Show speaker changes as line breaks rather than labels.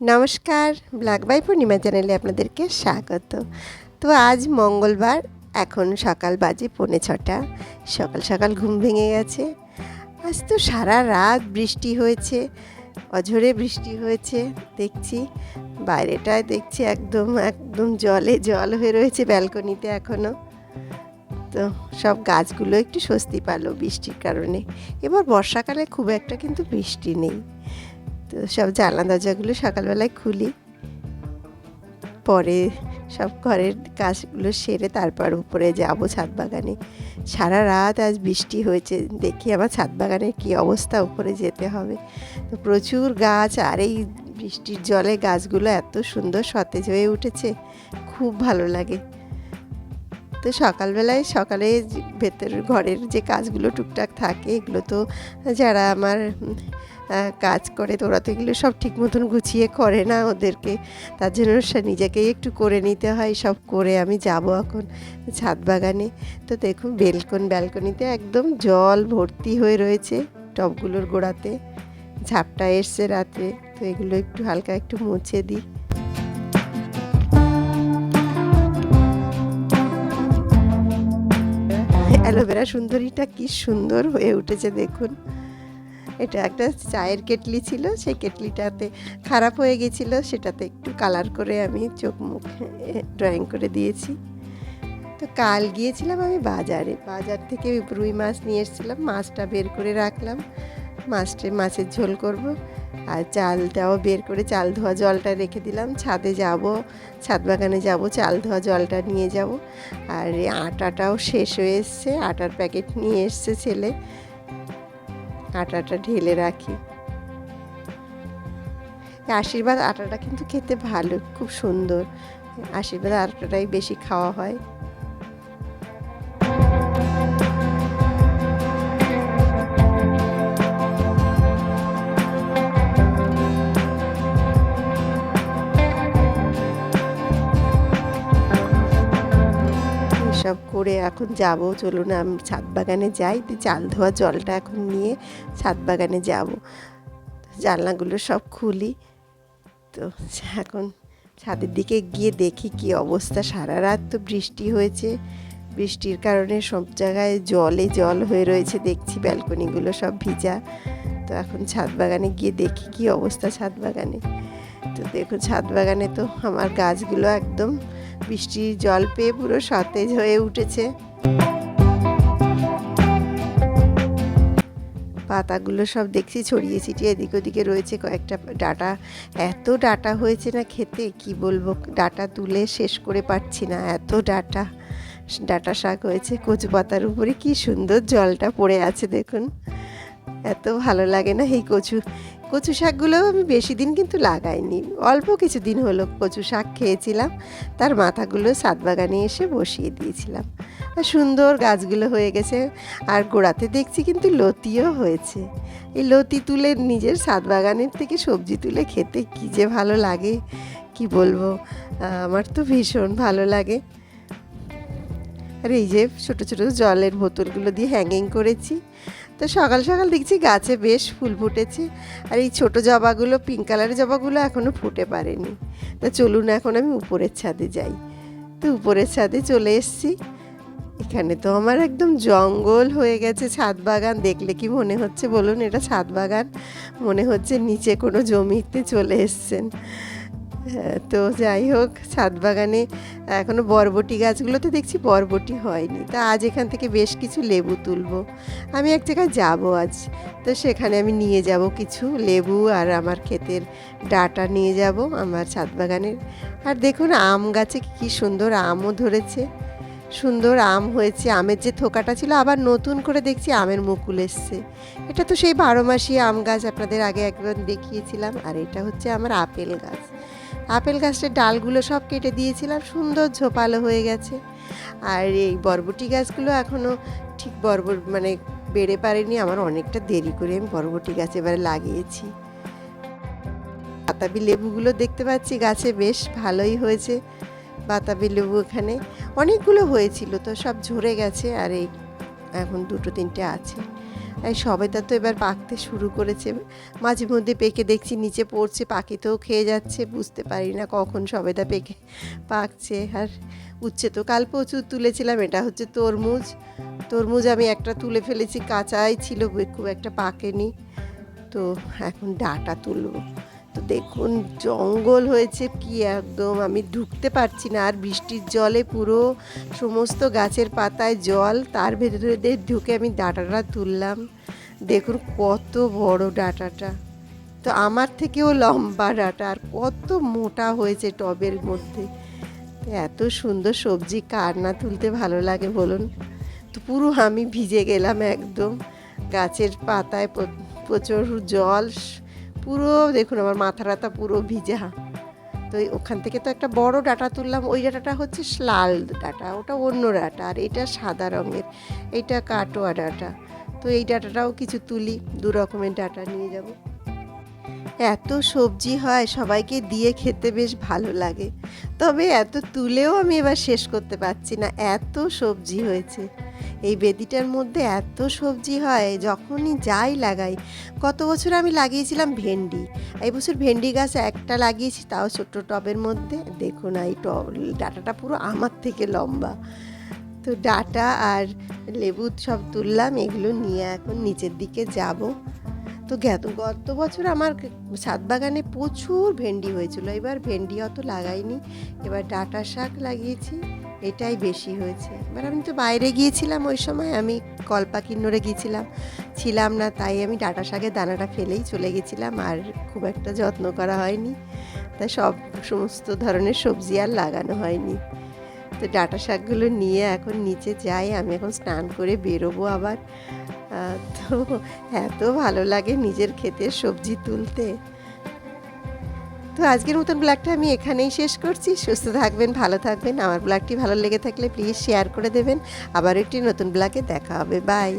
নমস্কার, black by পূর্ণিমা চ্যানেলে আপনাদেরকে স্বাগত। তো আজ মঙ্গলবার, এখন সকাল বাজে পৌনে ছটা। সকাল সকাল ঘুম ভেঙে গেছে। আজ তো সারা রাত বৃষ্টি হয়েছে, অঝরে বৃষ্টি হয়েছে, দেখছি বাইরেটায় দেখছি একদম একদম জলে জল হয়ে রয়েছে ব্যালকনিতে এখনও তো সব গাছগুলো একটু স্বস্তি পালো বৃষ্টির কারণে। এবার বর্ষাকালে খুব একটা কিন্তু বৃষ্টি নেই। সব জানলা দরজাগুলো সকালবেলায় খুলি। পরে সব ঘরের কাজগুলো সেরে তারপর উপরে যাব ছাদ বাগানে। সারা রাত আজ বৃষ্টি হয়েছে, দেখি আমার ছাদ বাগানের কী অবস্থা, উপরে যেতে হবে। তো প্রচুর গাছ, আর এই বৃষ্টির জলে গাছগুলো এত সুন্দর সতেজ হয়ে উঠেছে, খুব ভালো লাগে। তো সকালবেলায় সকালে যে ভেতরের ঘরের যে কাজগুলো টুকটাক থাকে, এগুলো তো যারা আমার কাজ করে তো ওরা তো এগুলো সব ঠিক মতন গুছিয়ে করে না ওদেরকে। তার জন্য সে নিজেকেই একটু করে নিতে হয়, সব করে আমি যাব এখন ছাদ বাগানে। তো দেখুন বেলকন, ব্যালকনিতে একদম জল ভর্তি হয়ে রয়েছে টবগুলোর গোড়াতে। ঝাপটা এসছে রাতে তো এগুলো একটু হালকা একটু মুছে দিই। অ্যালোভেরা সুন্দরীটা কি সুন্দর হয়ে উঠেছে, দেখুন। এটা একটা চায়ের কেটলি ছিল, সেই কেটলিটাতে খারাপ হয়ে গেছিল, সেটাতে একটু কালার করে আমি চোখ মুখ ড্রয়িং করে দিয়েছি। তো কাল গিয়েছিলাম আমি বাজারে, বাজার থেকে রুই মাছ নিয়ে এসেছিলাম, মাছটা বের করে রাখলাম। মাছটা, মাছের ঝোল করব। আর চালটাও বের করে চাল ধোয়া জলটা রেখে দিলাম। ছাদে যাব, ছাদ বাগানে যাব, চাল ধোয়া জলটা নিয়ে যাব। আর আটাটাও শেষ হয়ে এসছে, আটার প্যাকেট নিয়ে এসছে ছেলে। আটাটা ঢেলে রাখি। আশীর্বাদ আটাটা কিন্তু খেতে ভালো, খুব সুন্দর। আশীর্বাদ আটাটাই বেশি খাওয়া হয়। সব করে এখন যাব। চলুন আমি ছাদ বাগানে যাই। তো চাল ধোয়া জলটা এখন নিয়ে ছাদ বাগানে যাব। জানলাগুলো সব খুলি। তো এখন ছাদের দিকে গিয়ে দেখি কি অবস্থা। সারা রাত তো বৃষ্টি হয়েছে। বৃষ্টির কারণে সব জায়গায় জলে জল হয়ে রয়েছে। দেখছি ব্যালকনিগুলো সব ভিজা। তো এখন ছাদ বাগানে গিয়ে দেখি কি অবস্থা ছাদ বাগানে। তো দেখুন ছাদ বাগানে তো আমার গাছগুলো একদম বৃষ্টির জল পেয়ে পুরো সতেজ হয়ে উঠেছে। পাতাগুলো সব দেখছি ছড়িয়ে ছিটিয়ে এদিক ওদিকে রয়েছে কয়েকটা ডাটা। এত ডাটা হয়েছে না খেতে, কি বলব? ডাটা তুলে শেষ করে পারছি না, এত ডাটা। ডাটা শাক হয়েছে কচু পাতার উপরে, কি সুন্দর জলটা পড়ে আছে দেখুন। এত ভালো লাগে না এই কচু। কচু শাকগুলো আমি বেশি দিন কিন্তু লাগাইনি। অল্প কিছু দিন হলো কচু শাক খেয়েছিলাম। তার মাথাগুলো সাত বাগানে এসে বসিয়ে দিয়েছিলাম। আর সুন্দর গাছগুলো হয়ে গেছে। আর গোড়াতে দেখছি কিন্তু লতিও হয়েছে। এই লতি তুলে নিজের সাত বাগানের থেকে সবজি তুলে খেতে কী যে ভালো লাগে, কি বলব? আমার তো ভীষণ ভালো লাগে। আর এই যে ছোট ছোট জলের বোতলগুলো দিয়ে হ্যাঙ্গিং করেছি। তো সকাল সকাল দেখছি গাছে বেশ ফুল ফুটেছে আর এই ছোট জবাগুলো পিঙ্ক কালারের জবাগুলো এখনও ফুটে পারেনি। তো চলুন এখন আমি উপরের ছাদে যাই। তো উপরের ছাদে চলে এসেছি। এখানে তো আমার একদম জঙ্গল হয়ে গেছে ছাদ বাগান। দেখলে কি মনে হচ্ছে বলুন? এটা ছাদ বাগান। মনে হচ্ছে নিচে কোনো জমিতে চলে এসছেন। তো যাই হোক ছাদ বাগানে এখনও বরবটি গাছগুলোতে দেখছি বরবটি হয়নি। তা আজ এখান থেকে বেশ কিছু লেবু তুলবো। আমি এক জায়গায় যাব আজ। তো সেখানে আমি নিয়ে যাব কিছু লেবু আর আমার ক্ষেতের ডাটা নিয়ে যাব আমার ছাদ বাগানের আর দেখুন আম গাছে কি সুন্দর আমও ধরেছে। সুন্দর আম হয়েছে, আমের যে থোকাটা ছিল, আবার নতুন করে দেখছি আমের মুকুল এসছে। এটা তো সেই বারো মাসি আম গাছ, আপনাদের আগে একবার দেখিয়েছিলাম। আর এটা হচ্ছে আমার আপেল গাছ। আপেল গাছের ডালগুলো সব কেটে দিয়েছিলাম, সুন্দর ঝোপালো হয়ে গেছে। আর এই বরবটি গাছগুলো এখনও ঠিক বরবর মানে বেড়ে পারেনি, আমার অনেকটা দেরি করে আমি বরবটি গাছ এবারে লাগিয়েছি। বাতাবি লেবুগুলো দেখতে পাচ্ছি গাছে বেশ ভালোই হয়েছে, বাতাবি লেবু এখানে। অনেকগুলো হয়েছিল তো সব ঝরে গেছে আর এই এখন দুটো তিনটে আছে। সবেদা তো এবার পাকতে শুরু করেছে। মাঝে মধ্যে পেকে দেখছি নিচে পড়ছে পাখি তো খেয়ে যাচ্ছে, বুঝতে পারি না কখন সবেদা পেকে পাকছে। আর উচ্ছে তো কাল প্রচুর তুলেছিলাম, এটা হচ্ছে তরমুজ। তরমুজ আমি একটা তুলে ফেলেছি, কাঁচাই ছিল খুব একটা পাকেনি। তো এখন ডাটা তুলবো। তো দেখুন, জঙ্গল হয়েছে কি একদম, আমি ঢুকতে পারছি না। আর বৃষ্টির জলে পুরো সমস্ত গাছের পাতায় জল, তার ভেতরে ঢুকে আমি ডাটাটা তুললাম। দেখুন কত বড় ডাটাটা। তো আমার থেকেও লম্বা ডাটা, আর কত মোটা হয়েছে টবের মধ্যে। এত সুন্দর সবজি, কার না তুলতে ভালো লাগে বলুন? তো পুরো আমি ভিজে গেলাম একদম। গাছের পাতায় প্রচুর জল পুরো, দেখুন আমার মাথা টাথা পুরো ভিজা। তো ওখান থেকে তো একটা বড় ডাটা তুললাম, ওই ডাটাটা হচ্ছে লাল ডাটা, ওটা অন্য ডাটা, আর এটা সাদা রঙের এইটা কাটোয়া ডাটা। তো এই ডাটাটাও কিছু তুলি, দু রকমের ডাটা নিয়ে যাব। এত সবজি হয়, সবাইকে দিয়ে খেতে বেশ ভালো লাগে। তবে এত তুলেও আমি এবার শেষ করতে পারছি না, এত সবজি হয়েছে। এই বেদিটার মধ্যে এত সবজি হয়, যখনই যাই লাগাই। গত বছর আমি লাগিয়েছিলাম ভেন্ডি। এই বছর ভেন্ডি গাছ একটা লাগিয়েছি, তাও ছোট্ট টবের মধ্যে। দেখুন এই টব, ডাটাটা পুরো আমার থেকে লম্বা। তো ডাটা আর লেবু সব তুললাম, এগুলো নিয়ে এখন নিচের দিকে যাব। তো গেত বছর আমার ছাদ বাগানে প্রচুর ভেন্ডি হয়েছিল। এবার ভেন্ডি অত লাগাইনি, এবার ডাটা শাক লাগিয়েছি। এটাই বেশি হয়েছে। এবার আমি তো বাইরে গিয়েছিলাম ওই সময়, আমি কল্পা কিন্নরে গিয়েছিলাম। ছিলাম না, তাই আমি ডাটা শাকের দানাটা ফেলেই চলে গেছিলাম আর খুব একটা যত্ন করা হয়নি। তাই সব সমস্ত ধরনের সবজি আর লাগানো হয়নি। তো ডাটা শাকগুলো নিয়ে এখন নিচে যাই, আমি এখন স্নান করে বেরোবো আবার। তো এত ভালো লাগে নিজের ক্ষেতের সবজি তুলতে। তো আজকের মতন ব্লগটা আমি এখানেই শেষ করছি। সুস্থ থাকবেন, ভালো থাকবেন। আমার ব্লগটি ভালো লেগে থাকলে প্লিজ শেয়ার করে দেবেন। আবার একটি নতুন ব্লগে দেখা হবে। বাই